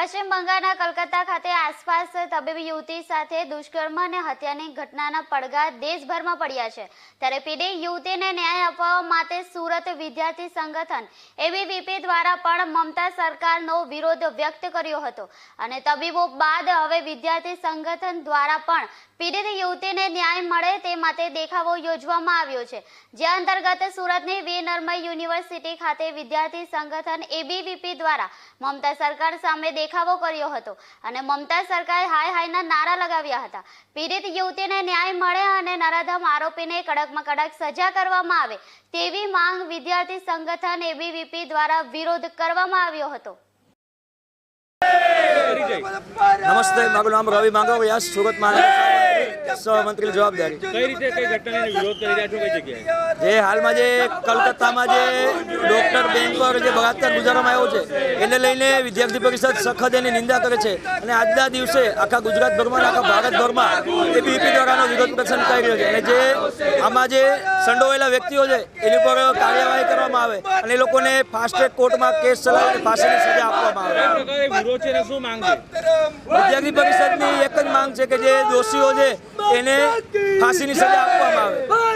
પશ્ચિમ બંગાળના કલકત્તા ખાતે આસપાસ તબીબી યુવતી સાથે દુષ્કર્મ અને હત્યાની ઘટનાના પડઘા દેશભરમાં પડ્યા છે. ત્યારે પીડિત યુવતીને ન્યાય અપાવવા માટે સુરત વિદ્યાર્થી સંગઠન એબીવીપી દ્વારા પણ મમતા સરકારનો વિરોધ વ્યક્ત કર્યો હતો. અને તબીબો બાદ હવે વિદ્યાર્થી સંગઠન દ્વારા પણ પીડિત યુવતીને ન્યાય મળે તે માટે દેખાવો યોજવામાં આવ્યો છે. જે અંતર્ગત સુરતની વી. નર્મય યુનિવર્સિટી ખાતે વિદ્યાર્થી સંગઠન એબીવીપી દ્વારા મમતા સરકાર સામે દેખાવો કર્યો હતો અને મમતા સરકારે હાય હાયના નારા લગાવ્યા હતા. પીડિત યુવતીને ન્યાય મળે અને નરાધમ આરોપીને કડકમાં કડક સજા કરવામાં આવે તેવી માંગ વિદ્યાર્થી સંગઠન એબીવીપી દ્વારા વિરોધ કરવામાં આવ્યો હતો. નમસ્તે, મારું નામ રવિ માંગવરિયા સુરત મહાનગર સહમંત્રી જવાબદારી. કઈ રીતે કઈ ઘટનાને વિરોધ કરી રહ્યા છો કઈ જગ્યાએ? જે હાલમાં જે કલકત્તામાં જે ડોક્ટર બેન પર જે બળાત્કાર ગુજારવામાં આવ્યો છે એને લઈને વિદ્યાર્થી પરિષદ સખત એની નિંદા કરે છે. અને આજના દિવસે આખા ગુજરાતભરમાં આખા ભારતભરમાં એ બીપી દ્વારાનો વિરોધ પ્રદર્શન કરી રહ્યો છે. અને જે આમાં જે સંડોવાયેલા વ્યક્તિઓ છે એની પર કાર્યવાહી કરવામાં આવે અને એ લોકોને ફાસ્ટ ટ્રેક કોર્ટમાં કેસ ચલાવીને ફાંસીની સજા આપવામાં આવે. વિદ્યાર્થી પરિષદની એક જ માંગ છે કે જે દોષીઓ છે એને ફાંસીની સજા આપવામાં આવે.